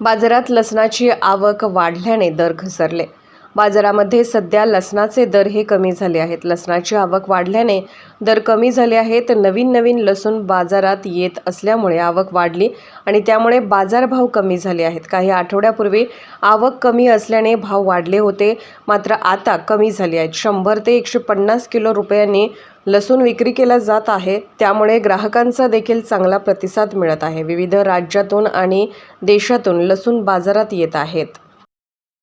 बाजारात लसणाची आवक वाढल्याने दर घसरले. बाजारामध्ये सध्या लसणाचे दर हे कमी झाले आहेत. लसणाची आवक वाढल्याने दर कमी झाले आहेत. नवीन नवीन लसूण बाजारात येत असल्यामुळे आवक वाढली आणि त्यामुळे बाजारभाव कमी झाले आहेत. काही आठवड्यापूर्वी आवक कमी असल्याने भाव वाढले होते. मात्र आता कमी झाले आहेत. शंभर ते एकशे पन्नास किलो रुपयांनी लसूण विक्री केला जात आहे. त्यामुळे ग्राहकांचा देखील चांगला प्रतिसाद मिळत आहे. विविध राज्यातून आणि देशातून लसूण बाजारात येत आहेत.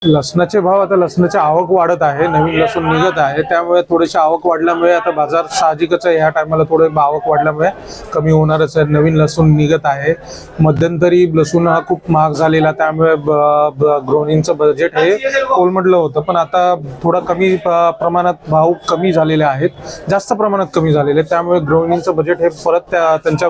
लसणाचे भाव आता लसणाची आवक वाढत आहे नवीन लसूण निघत आहे. त्यामुळे थोडीशी आवक वाढल्यामुळे आता बाजार साहजिकच आहे. ह्या टायमाला थोडे आवक वाढल्यामुळे कमी होणारच आहे. नवीन लसूण निघत आहे. मध्यंतरी लसूण हा खूप महाग झालेला त्यामुळे ब- ब- गृहिणींचं बजेट हे कोलमडलं होतं. पण आता थोडा कमी प- प्रमाणात भाव कमी झालेले आहेत. जास्त प्रमाणात कमी झालेले आहेत. त्यामुळे गृहिणींचं बजेट हे परत त्या त्यांच्या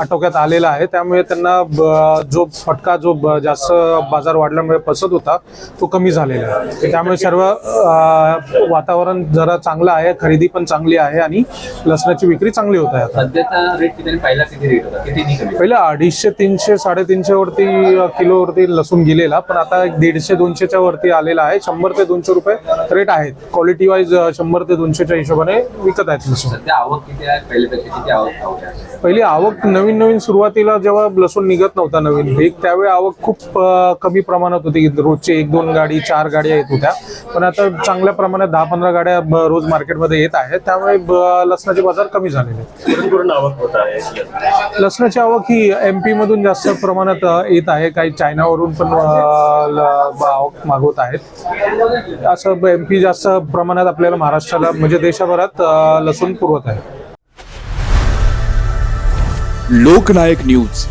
आटोक्यात आलेलं आहे. त्यामुळे त्यांना ब- जो फटका जो ब- जास्त बाजार वाढल्यामुळे पसत होता तो कमी झालेला आहे. त्यामुळे सर्व वातावरण जरा चांगलं आहे खरेदी पण चांगली आहे आणि लसणाची विक्री चांगली होत आहे आता. सध्याचा रेट किती आणि पहिला किती रेट होता? किती नाही कमी? पहिला अडीचशे तीनशे साडेतीनशे वरती किलोवरती लसूण गेलेला पण आता एक दीडशे दोनशेच्या वरती आलेला आहे. शंभर ते दोनशे रुपये रेट आहेत. क्वालिटी वाईज शंभर ते दोनशेच्या हिशोबाने विकत आहेत लसूण. आवक किती आहे? पहिली आवक नवीन नवीन सुरुवातीला जेव्हा लसूण निघत नव्हता नवीन पीक त्यावेळी आवक खूप कमी प्रमाणात होती रोजचे एक दोन गाडी चार गाड्या येत होत्या. पण आता चांगल्या प्रमाणात दहा पंधरा गाड्या रोज मार्केटमध्ये येत आहेत. त्यामुळे लसणाचे बाजार कमी झालेले आहेत. कुठून आवक होत आहे. लसणाची आवक ही एम पी मधून जास्त प्रमाणात येत आहे. काही चायनावरून पण आवक मागवत आहेत. असं एम पी जास्त प्रमाणात आपल्याला महाराष्ट्राला म्हणजे देशभरात लसूण पुरवत आहे. लोकनायक न्यूज.